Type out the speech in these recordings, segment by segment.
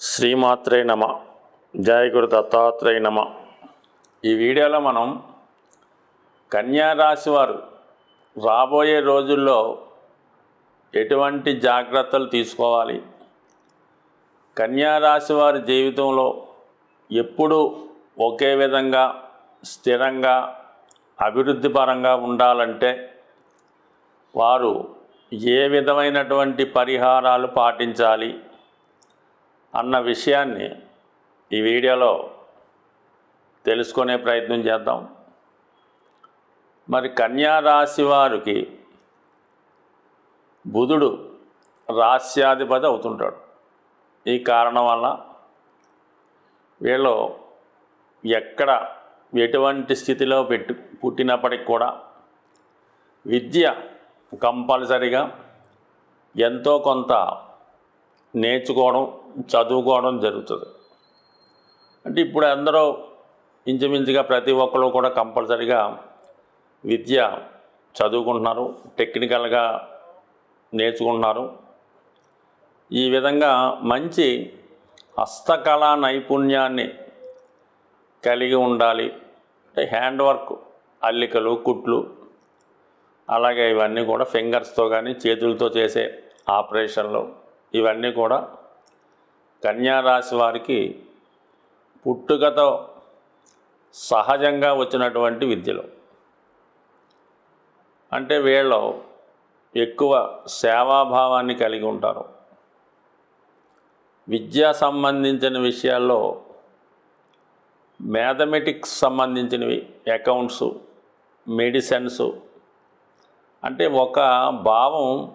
శ్రీమాత్రే నమ. జయ గురు దత్తాత్రేయ నమ. ఈ వీడియోలో మనం కన్యా రాశి వారు రాబోయే రోజుల్లో ఎటువంటి జాగ్రత్తలు తీసుకోవాలి? కన్యా రాశి వారి జీవితంలో ఎప్పుడు ఒకే విధంగా స్థిరంగా అభివృద్ధి పరంగా ఉండాలంటే వారు ఏ విధమైనటువంటి పరిహారాలు పాటించాలి? అన్న విషయాన్ని ఈ వీడియోలో తెలుసుకునే ప్రయత్నం చేద్దాం. మరి కన్యా రాశి వారికి బుధుడు రాస్యాధిపతి అవుతుంటాడు. ఈ కారణం వల్ల వీళ్ళు ఎక్కడ ఎటువంటి స్థితిలో పెట్టు పుట్టినప్పటికి కూడా విద్య కంపల్సరిగా ఎంతో కొంత నేర్చుకోవడం చదువుకోవడం జరుగుతుంది. అంటే ఇప్పుడు అందరూ ఇంచుమించుగా ప్రతి ఒక్కరు కూడా కంపల్సరిగా విద్య చదువుకుంటున్నారు టెక్నికల్గా నేర్చుకుంటున్నారు. ఈ విధంగా మంచి హస్తకళా నైపుణ్యాన్ని కలిగి ఉండాలి. అంటే హ్యాండ్ వర్క్ అల్లికలు కుట్లు అలాగే ఇవన్నీ కూడా ఫింగర్స్తో కానీ చేతులతో చేసే ఆపరేషన్లు. ఇవన్నీ కూడా కన్యా రాశి వారికి పుట్టుకతో సహజంగా వచ్చినటువంటి విద్యలు. అంటే వీళ్ళు ఎక్కువ సేవాభావాన్ని కలిగి ఉంటారు. విద్యా సంబంధించిన విషయాల్లో మ్యాథమెటిక్స్ సంబంధించినవి అకౌంట్స్ మెడిసిన్స్ అంటే ఒక భావం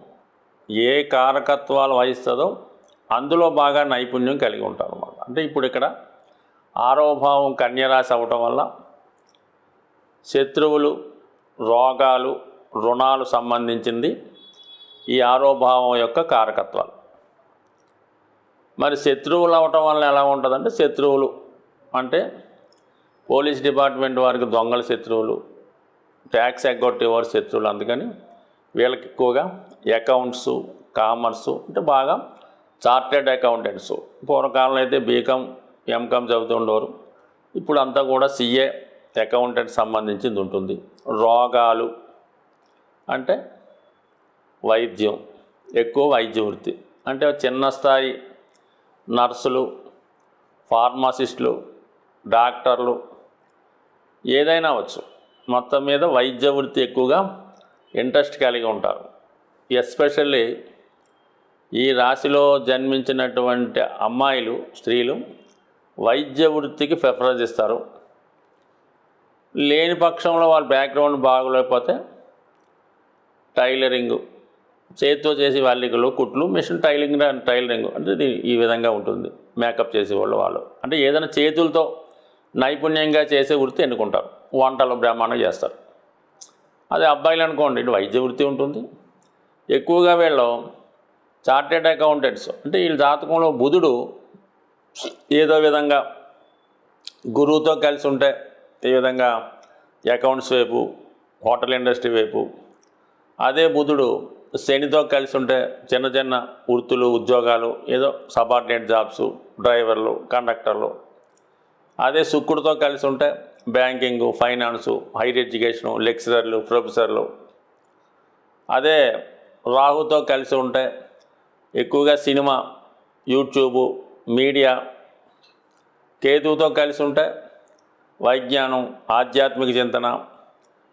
ఏ కారకత్వాలు వహిస్తుందో అందులో బాగా నైపుణ్యం కలిగి ఉంటారు అన్నమాట. అంటే ఇప్పుడు ఇక్కడ ఆరోభావం కన్యరాశి అవ్వటం వల్ల శత్రువులు రోగాలు రుణాలు సంబంధించింది ఈ ఆరోభావం యొక్క కారకత్వాలు. మరి శత్రువులు అవటం వల్ల ఎలా ఉంటుందంటే శత్రువులు అంటే పోలీస్ డిపార్ట్మెంట్ వారికి దొంగల శత్రువులు ట్యాక్స్ ఎగ్గొట్టేవారు శత్రువులు అందుకని వీళ్ళకి ఎక్కువగా అకౌంట్స్ కామర్స్ అంటే బాగా చార్టెడ్ అకౌంటెంట్స్ పూర్వకాలంలో అయితే బీకామ్ ఎంకామ్ చదువుతుండేవారు ఇప్పుడు అంతా కూడా సిఏ అకౌంటెంట్ సంబంధించింది ఉంటుంది. రోగాలు అంటే వైద్యం ఎక్కువ వైద్య వృత్తి అంటే చిన్న స్థాయి నర్సులు ఫార్మాసిస్టులు డాక్టర్లు ఏదైనా అవచ్చు మొత్తం మీద వైద్య వృత్తి ఎక్కువగా ఇంట్రెస్ట్ కలిగి ఉంటారు. ఎస్పెషల్లీ ఈ రాశిలో జన్మించినటువంటి అమ్మాయిలు స్త్రీలు వైద్య వృత్తికి ప్రిఫరెన్స్ ఇస్తారు. లేని పక్షంలో వాళ్ళ బ్యాక్గ్రౌండ్ బాగలేకపోతే టైలరింగ్ చేతితో చేసి వాళ్ళికలు కుట్లు మిషన్ టైలింగ్ టైలరింగ్ అంటే ఈ విధంగా ఉంటుంది. మేకప్ చేసేవాళ్ళు వాళ్ళు. అంటే ఏదైనా చేతులతో నైపుణ్యంగా చేసే వృత్తి ఎన్నుకుంటారు. వంటలు బ్రహ్మాండం చేస్తారు. అదే అబ్బాయిలు అనుకోండి ఇటు వైద్య వృత్తి ఉంటుంది. ఎక్కువగా వీళ్ళు చార్టెడ్ అకౌంటెంట్స్. అంటే వీళ్ళ జాతకంలో బుధుడు ఏదో విధంగా గురువుతో కలిసి ఉంటే ఈ విధంగా అకౌంట్స్ వైపు హోటల్ ఇండస్ట్రీ వైపు. అదే బుధుడు శనితో కలిసి ఉంటే చిన్న చిన్న వృత్తులు ఉద్యోగాలు ఏదో సబార్డినేట్ జాబ్స్ డ్రైవర్లు కండక్టర్లు. అదే శుక్రుడితో కలిసి ఉంటే బ్యాంకింగ్ ఫైనాన్సు హైర్ ఎడ్యుకేషను లెక్చరర్లు ప్రొఫెసర్లు. అదే రాహుతో కలిసి ఉంటే ఎక్కువగా సినిమా యూట్యూబు మీడియా. కేతువుతో కలిసి ఉంటే వైజ్ఞానం ఆధ్యాత్మిక చింతన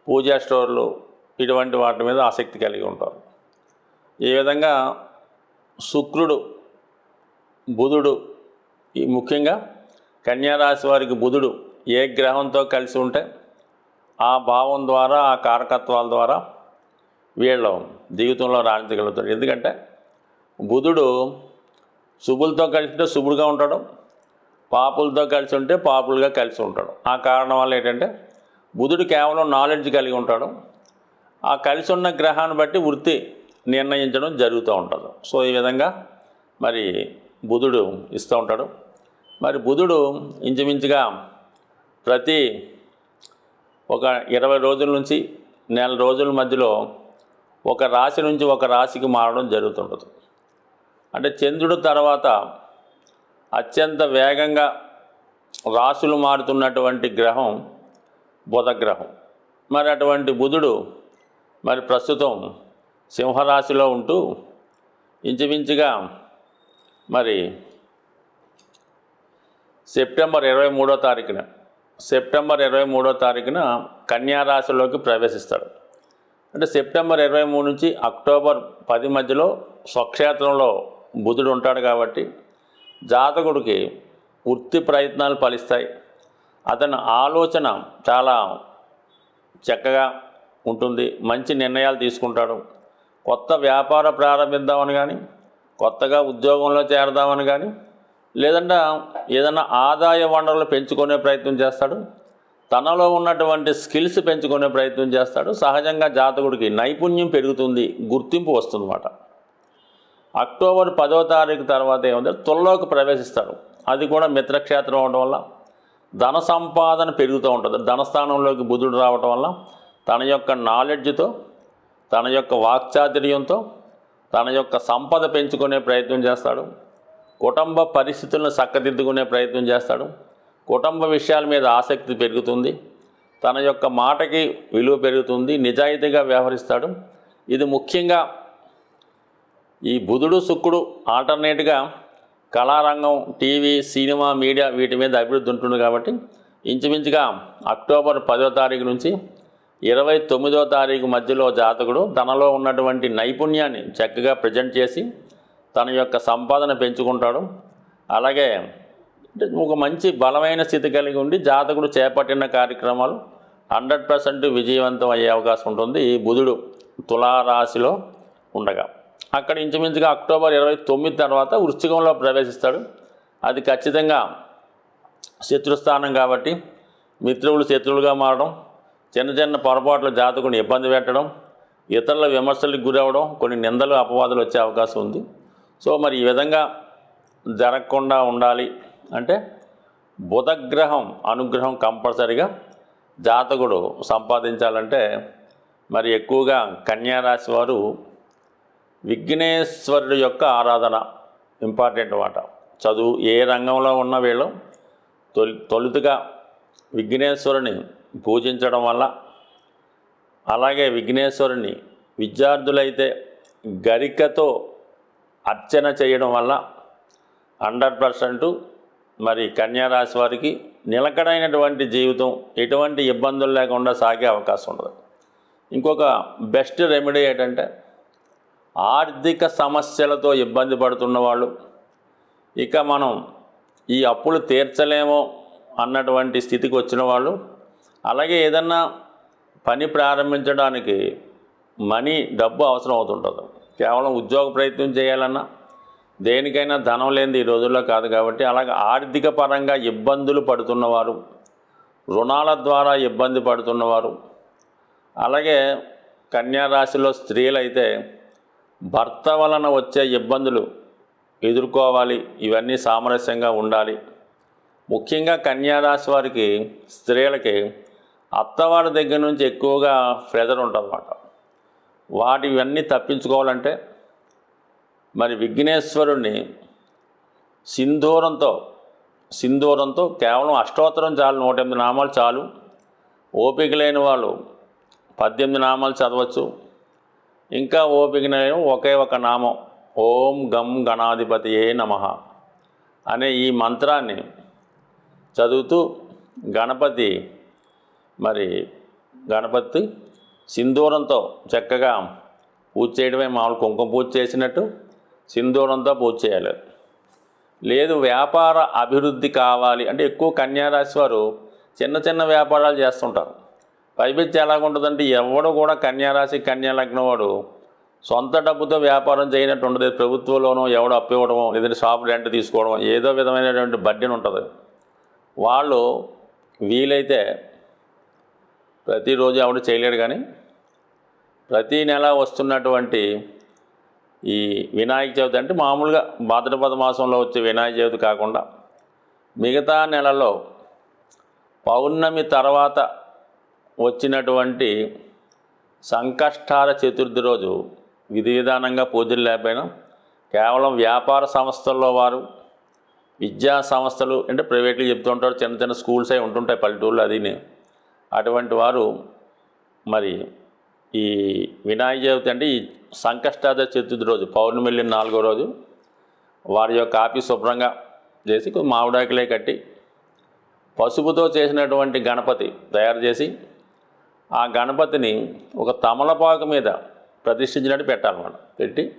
పూజా స్టోర్లు ఇటువంటి వాటి మీద ఆసక్తి కలిగి ఉంటారు. ఈ విధంగా శుక్రుడు బుధుడు ఈ ముఖ్యంగా కన్యారాశి వారికి బుధుడు ఏ గ్రహంతో కలిసి ఉంటే ఆ భావం ద్వారా ఆ కారకత్వాల ద్వారా వీళ్ళు జీవితంలో రాణించగలుగుతారు ఎందుకంటే బుధుడు శుభులతో కలిసి ఉంటే శుభుడుగా ఉంటాడు పాపులతో కలిసి ఉంటే పాపులుగా కలిసి ఉంటాడు. ఆ కారణం వల్ల ఏంటంటే బుధుడు కేవలం నాలెడ్జ్ కలిగి ఉంటాడు. ఆ కలిసి ఉన్న గ్రహాన్ని బట్టి వృత్తి నిర్ణయించడం జరుగుతూ ఉంటుంది. సో ఈ విధంగా మరి బుధుడు ఇస్తూ ఉంటాడు. మరి బుధుడు ఇంచుమించుగా ప్రతి ఒక ఇరవై రోజుల నుంచి నెల రోజుల మధ్యలో ఒక రాశి నుంచి ఒక రాశికి మారడం జరుగుతుండదు. అంటే చంద్రుడు తర్వాత అత్యంత వేగంగా రాశులు మారుతున్నటువంటి గ్రహం బుధ గ్రహం మరి అటువంటి బుధుడు మరి ప్రస్తుతం సింహరాశిలో ఉంటూ ఇంచుమించుగా మరి సెప్టెంబర్ ఇరవై మూడో తారీఖున సెప్టెంబర్ ఇరవై మూడో తారీఖున కన్యారాశిలోకి ప్రవేశిస్తాడు. అంటే సెప్టెంబర్ ఇరవై మూడు నుంచి అక్టోబర్ పది మధ్యలో స్వక్షేత్రంలో బుధుడు ఉంటాడు కాబట్టి జాతకుడికి వృత్తి ప్రయత్నాలు ఫలిస్తాయి. అతని ఆలోచన చాలా చక్కగా ఉంటుంది మంచి నిర్ణయాలు తీసుకుంటాడు. కొత్త వ్యాపార ప్రారంభిద్దామని కానీ కొత్తగా ఉద్యోగంలో చేరదామని కానీ లేదంటే ఏదైనా ఆదాయ వనరులు పెంచుకునే ప్రయత్నం చేస్తాడు? తనలో ఉన్నటువంటి స్కిల్స్ పెంచుకునే ప్రయత్నం చేస్తాడు. సహజంగా జాతకుడికి నైపుణ్యం పెరుగుతుంది గుర్తింపు వస్తుందన్నమాట. అక్టోబర్ పదో తారీఖు తర్వాత ఏముంది? తుల్లోకి ప్రవేశిస్తాడు. అది కూడా మిత్రక్షేత్రం అవడం వల్ల ధన సంపాదన పెరుగుతూ ఉంటుంది. ధనస్థానంలోకి బుధుడు రావటం వల్ల తన యొక్క నాలెడ్జ్తో తన యొక్క వాక్చాతుర్యంతో తన యొక్క సంపద పెంచుకునే ప్రయత్నం చేస్తాడు. కుటుంబ పరిస్థితులను చక్కదిద్దుకునే ప్రయత్నం చేస్తాడు. కుటుంబ విషయాల మీద ఆసక్తి పెరుగుతుంది. తన యొక్క మాటకి విలువ పెరుగుతుంది. నిజాయితీగా వ్యవహరిస్తాడు. ఇది ముఖ్యంగా ఈ బుధుడు శుక్రుడు ఆల్టర్నేట్గా కళారంగం టీవీ సినిమా మీడియా వీటి మీద అభివృద్ధి ఉంటుంది కాబట్టి ఇంచుమించుగా అక్టోబర్ పదో తారీఖు నుంచి ఇరవై తొమ్మిదో తారీఖు మధ్యలో జాతకుడు తనలో ఉన్నటువంటి నైపుణ్యాన్ని చక్కగా ప్రజెంట్ చేసి తన యొక్క సంపాదన పెంచుకుంటాడు. అలాగే అంటే ఒక మంచి బలమైన స్థితి కలిగి ఉండి జాతకుడు చేపట్టిన కార్యక్రమాలు హండ్రెడ్ పర్సెంట్ విజయవంతం అయ్యే అవకాశం ఉంటుంది. ఈ బుధుడు తులారాశిలో ఉండగా. అక్కడ ఇంచుమించుగా అక్టోబర్ ఇరవై తొమ్మిది తర్వాత వృశ్చికంలో ప్రవేశిస్తాడు. అది ఖచ్చితంగా శత్రుస్థానం కాబట్టి మిత్రులు శత్రువులుగా మారడం చిన్న చిన్న పొరపాట్లు జాతకుని ఇబ్బంది పెట్టడం ఇతరుల విమర్శలకు గురవడం కొన్ని నిందలు అపవాదులు వచ్చే అవకాశం ఉంది. సో మరి ఈ విధంగా జరగకుండా ఉండాలి అంటే బుధగ్రహం అనుగ్రహం కంపల్సరిగా జాతకుడు సంపాదించాలంటే మరి ఎక్కువగా కన్యారాశి వారు విఘ్నేశ్వరుడు యొక్క ఆరాధన ఇంపార్టెంట్ మాట చదువు ఏ రంగంలో ఉన్న వీళ్ళు తొలి తొలుతుగా విఘ్నేశ్వరుని పూజించడం వల్ల అలాగే విఘ్నేశ్వరుని విద్యార్థులైతే గరికతో అర్చన చేయడం వల్ల హండ్రెడ్ పర్సెంట్ మరి కన్యారాశి వారికి నిలకడైనటువంటి జీవితం ఎటువంటి ఇబ్బందులు లేకుండా సాగే అవకాశం ఉండదు. ఇంకొక బెస్ట్ రెమెడీ ఏంటంటే ఆర్థిక సమస్యలతో ఇబ్బంది పడుతున్న వాళ్ళు ఇక మనం ఈ అప్పులు తీర్చలేమో అన్నటువంటి స్థితికి వచ్చిన వాళ్ళు అలాగే ఏదన్నా పని ప్రారంభించడానికి మనీ డబ్బు అవసరం అవుతుంటుంది. కేవలం ఉద్యోగ ప్రయత్నం చేయాలన్నా దేనికైనా ధనం లేనిది ఈ రోజుల్లో కాదు కాబట్టి అలాగే ఆర్థిక పరంగా ఇబ్బందులు పడుతున్నవారు రుణాల ద్వారా ఇబ్బంది పడుతున్నవారు అలాగే కన్యారాశిలో స్త్రీలైతే భర్త వలన వచ్చే ఇబ్బందులు ఎదుర్కోవాలి ఇవన్నీ సామరస్యంగా ఉండాలి. ముఖ్యంగా కన్యారాశి వారికి స్త్రీలకి అత్తవారి దగ్గర నుంచి ఎక్కువగా ప్రెజర్ ఉంటుందన్నమాట. వాటి ఇవన్నీ తప్పించుకోవాలంటే మరి విఘ్నేశ్వరుణ్ణి సింధూరంతో సింధూరంతో కేవలం అష్టోత్తరం చాలు నూట ఎనిమిది నామాలు చాలు. ఓపిక లేని వాళ్ళు పద్దెనిమిది నామాలు చదవచ్చు. ఇంకా ఓపిక లేని ఒకే ఒక నామం ఓం గం గణాధిపతి ఏ నమ అనే ఈ మంత్రాన్ని చదువుతూ గణపతి మరి గణపతి సింధూరంతో చక్కగా పూజ చేయడమే మామూలు కుంకుమ పూజ చేసినట్టు సింధూరంతో పూజ చేయాలి. లేదు వ్యాపార అభివృద్ధి కావాలి అంటే ఎక్కువ కన్యారాశి వారు చిన్న చిన్న వ్యాపారాలు చేస్తుంటారు. పైపెచ్చి ఎలాగుంటుందంటే ఎవడు కూడా కన్యారాశి కన్యాలగ్నం వాడు సొంత డబ్బుతో వ్యాపారం చేయనట్టు ఉండదు. ప్రభుత్వంలోనో ఎవడో అప్పు ఇవ్వడమో లేదంటే షాప్ రెంట్ తీసుకోవడం ఏదో విధమైనటువంటి బడ్డీని ఉంటుంది. వాళ్ళు వీలైతే ప్రతిరోజు ఎవడు చేయలేడు కానీ ప్రతీ నెల వస్తున్నటువంటి ఈ వినాయక చవితి అంటే మామూలుగా భాద్రపద మాసంలో వచ్చే వినాయక చవితి కాకుండా మిగతా నెలలో పౌర్ణమి తర్వాత వచ్చినటువంటి సంకష్టార చతుర్థి రోజు విధి విధానంగా పూజలు లేకపోయినా కేవలం వ్యాపార సంస్థల్లో వారు విద్యా సంస్థలు అంటే ప్రైవేట్లు చెప్తూ ఉంటారు చిన్న చిన్న స్కూల్స్ అవి ఉంటుంటాయి పల్లెటూళ్ళు అదిని. అటువంటి వారు మరి ఈ వినాయక చవితి అంటే ఈ సంకష్టాద చతుర్థి రోజు పౌర్ణమి నాలుగో రోజు వారి యొక్క ఆపి శుభ్రంగా చేసి మామిడాకులే కట్టి పసుపుతో చేసినటువంటి గణపతి తయారు చేసి ఆ గణపతిని ఒక తమలపాకు మీద ప్రతిష్ఠించినట్టు పెట్టాలన్నమాట. పెట్టి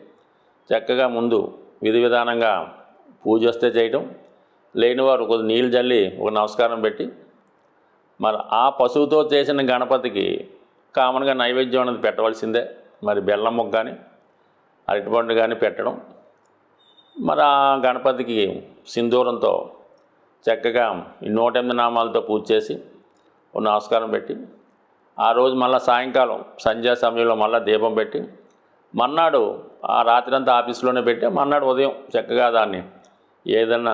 చక్కగా ముందు విధి విధానంగా పూజ వస్తే చేయటం లేని వారు కొద్ది నీళ్ళు జల్లి ఒక నమస్కారం పెట్టి మరి ఆ పశువుతో చేసిన గణపతికి కామన్గా నైవేద్యం అనేది పెట్టవలసిందే. మరి బెల్లం ముక్క కానీ అరటిపండు కానీ పెట్టడం. మరి ఆ గణపతికి సింధూరంతో చక్కగా ఈ నూట ఎనిమిది నామాలతో పూజ చేసి నమస్కారం పెట్టి ఆ రోజు మళ్ళీ సాయంకాలం సంధ్యా సమయంలో మళ్ళీ దీపం పెట్టి మన్నాడు ఆ రాత్రంతా ఆఫీస్లోనే పెట్టి మన్నాడు ఉదయం చక్కగా దాన్ని ఏదన్నా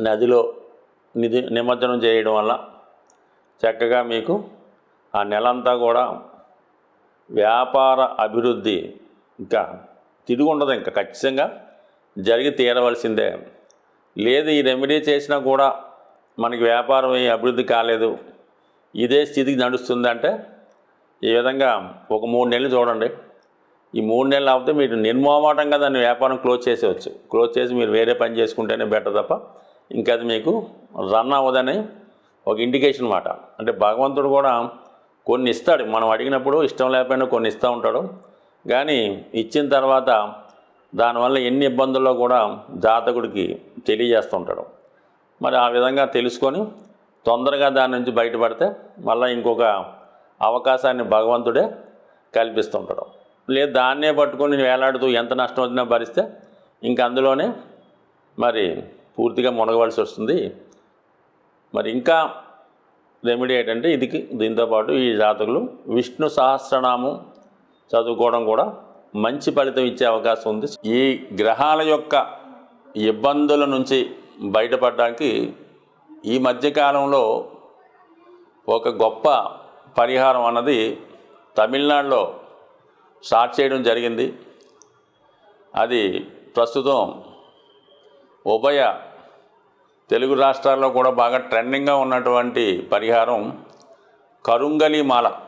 నదిలో నిధి నిమజ్జనం చేయడం వల్ల చక్కగా మీకు ఆ నెలంతా కూడా వ్యాపార అభివృద్ధి ఇంకా తిరిగి ఉండదు ఇంకా ఖచ్చితంగా జరిగి తీరవలసిందే. లేదు ఈ రెమెడీ చేసినా కూడా మనకి వ్యాపారం అభివృద్ధి కాలేదు. ఇదే స్థితికి నడుస్తుందంటే ఈ విధంగా ఒక మూడు నెలలు చూడండి. ఈ మూడు నెలలు అవుతే మీరు నిర్మోమాటంగా దాన్ని వ్యాపారం క్లోజ్ చేసేవచ్చు క్లోజ్ చేసి మీరు వేరే పని చేసుకుంటేనే బెటర్ తప్ప ఇంకా అది మీకు రన్ అవ్వదని ఒక ఇండికేషన్ మాట. అంటే భగవంతుడు కూడా కొన్ని ఇస్తాడు. మనం అడిగినప్పుడు ఇష్టం లేకపోయినా కొన్ని ఇస్తూ ఉంటాడు. కానీ ఇచ్చిన తర్వాత దానివల్ల ఎన్ని ఇబ్బందుల్లో కూడా జాతకుడికి తెలియజేస్తుంటాడు మరి ఆ విధంగా తెలుసుకొని తొందరగా దాని నుంచి బయటపడితే మళ్ళీ ఇంకొక అవకాశాన్ని భగవంతుడే కల్పిస్తుంటాడు లేదు దాన్నే పట్టుకొని వేలాడుతూ ఎంత నష్టం వచ్చినా భరిస్తే ఇంక అందులోనే మరి పూర్తిగా మునగవలసి వస్తుంది. మరి ఇంకా రెమెడీ ఏంటంటే ఇది దీంతోపాటు ఈ జాతకులు విష్ణు సహస్రనామం చదువుకోవడం కూడా మంచి ఫలితం ఇచ్చే అవకాశం ఉంది. ఈ గ్రహాల యొక్క ఇబ్బందుల నుంచి బయటపడడానికి ఈ మధ్యకాలంలో ఒక గొప్ప పరిహారం అన్నది తమిళనాడులో స్టార్ట్ చేయడం జరిగింది. అది ప్రస్తుతం ఉభయ తెలుగు రాష్ట్రాల్లో కూడా బాగా ట్రెండింగ్గా ఉన్నటువంటి పరిహారం కరుంగలి మాల.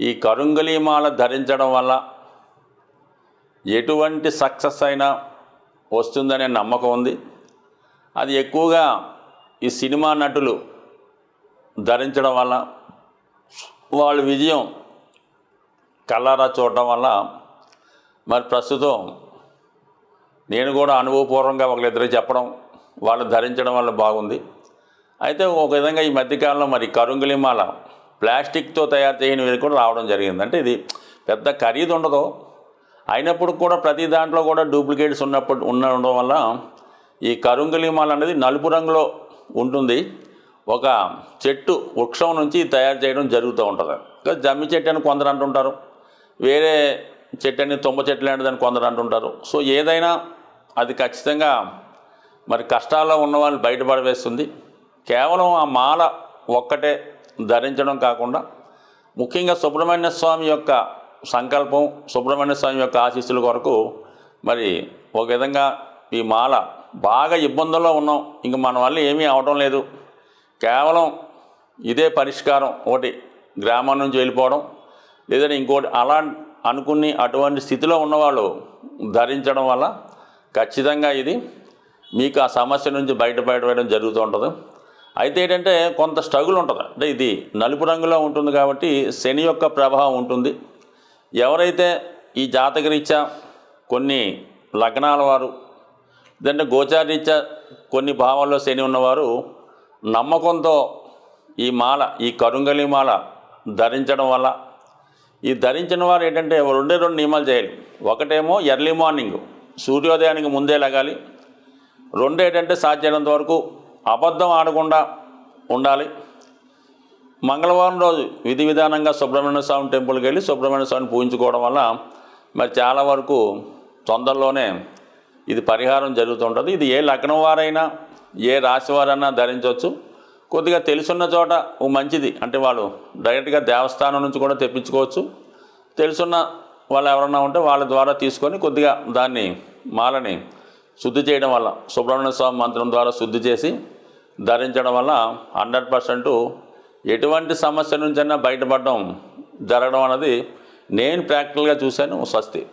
ఈ కరుంగలి మాల ధరించడం వల్ల ఎటువంటి సక్సెస్ అయినా వస్తుందనే నమ్మకం ఉంది. అది ఎక్కువగా ఈ సినిమా నటులు ధరించడం వల్ల వాళ్ళ విజయం కల్లారా చూడటం వల్ల మరి ప్రస్తుతం నేను కూడా అనుభవపూర్వకంగా ఒకరిద్దరు చెప్పడం వాళ్ళు ధరించడం వల్ల బాగుంది. అయితే ఒక విధంగా ఈ మధ్యకాలంలో మరి కరుంగులిమాల ప్లాస్టిక్తో తయారు చేయనివి కూడా రావడం జరిగింది. అంటే ఇది పెద్ద ఖరీదు ఉండదు. అయినప్పుడు కూడా ప్రతి దాంట్లో కూడా డూప్లికేట్స్ ఉన్నప్పుడు ఉండడం వల్ల ఈ కరుంగలిమాల అనేది నలుపు రంగులో ఉంటుంది. ఒక చెట్టు వృక్షం నుంచి తయారు చేయడం జరుగుతూ ఉంటుంది. ఇంకా జమ్మి చెట్టు అని కొందరు అంటుంటారు. వేరే చెట్టు అని తుమ్మ చెట్టు దాన్ని కొందరు అంటుంటారు. సో ఏదైనా అది ఖచ్చితంగా మరి కష్టాల్లో ఉన్నవాళ్ళు బయటపడవేస్తుంది. కేవలం ఆ మాల ఒక్కటే ధరించడం కాకుండా ముఖ్యంగా సుబ్రహ్మణ్య స్వామి యొక్క సంకల్పం సుబ్రహ్మణ్య స్వామి యొక్క ఆశీస్సుల కొరకు మరి ఒక విధంగా ఈ మాల బాగా ఇబ్బందుల్లో ఉన్నాం. ఇంక మన వల్ల ఏమీ అవడం లేదు. కేవలం ఇదే పరిష్కారం ఒకటి గ్రామం నుంచి వెళ్ళిపోవడం లేదంటే ఇంకోటి అలా అనుకుని అటువంటి స్థితిలో ఉన్నవాళ్ళు ధరించడం వల్ల ఖచ్చితంగా ఇది మీకు ఆ సమస్య నుంచి బయటపడడం జరుగుతూ ఉంటుంది. అయితే ఏంటంటే కొంత స్ట్రగుల్ ఉంటుంది. అంటే ఇది నలుపు రంగులో ఉంటుంది కాబట్టి శని యొక్క ప్రభావం ఉంటుంది. ఎవరైతే ఈ జాతకరీత్యా కొన్ని లగ్నాల వారు లేదంటే గోచారీత్యా కొన్ని భావాల్లో శని ఉన్నవారు నమ్మకంతో ఈ మాల ఈ కరుంగలి మాల ధరించడం వల్ల ఈ ధరించిన వారు ఏంటంటే రెండే రెండు నియమాలు చేయాలి. ఒకటేమో ఎర్లీ మార్నింగ్ సూర్యోదయానికి ముందే లగాలి. రెండేటంటే సాధ్యమైనంత వరకు అబద్ధం ఆడకుండా ఉండాలి. మంగళవారం రోజు విధి విధానంగా సుబ్రహ్మణ్య స్వామి టెంపుల్కి వెళ్ళి సుబ్రహ్మణ్య స్వామిని పూజించుకోవడం వల్ల మరి చాలా వరకు తొందరలోనే ఇది పరిహారం జరుగుతుంటుంది. ఇది ఏ లగ్నం వారైనా ఏ రాశి వారైనా ధరించవచ్చు. కొద్దిగా తెలుసున్న చోట మంచిది. అంటే వాళ్ళు డైరెక్ట్గా దేవస్థానం నుంచి కూడా తెప్పించుకోవచ్చు. తెలుసున్న వాళ్ళు ఎవరన్నా ఉంటే వాళ్ళ ద్వారా తీసుకొని కొద్దిగా దాన్ని మాలని శుద్ధి చేయడం వల్ల సుబ్రహ్మణ్య స్వామి మంత్రం ద్వారా శుద్ధి చేసి ధరించడం వల్ల హండ్రెడ్ పర్సెంట్ ఎటువంటి సమస్య నుంచైనా బయటపడడం జరగడం అన్నది నేను ప్రాక్టికల్గా చూశాను స్వస్తి.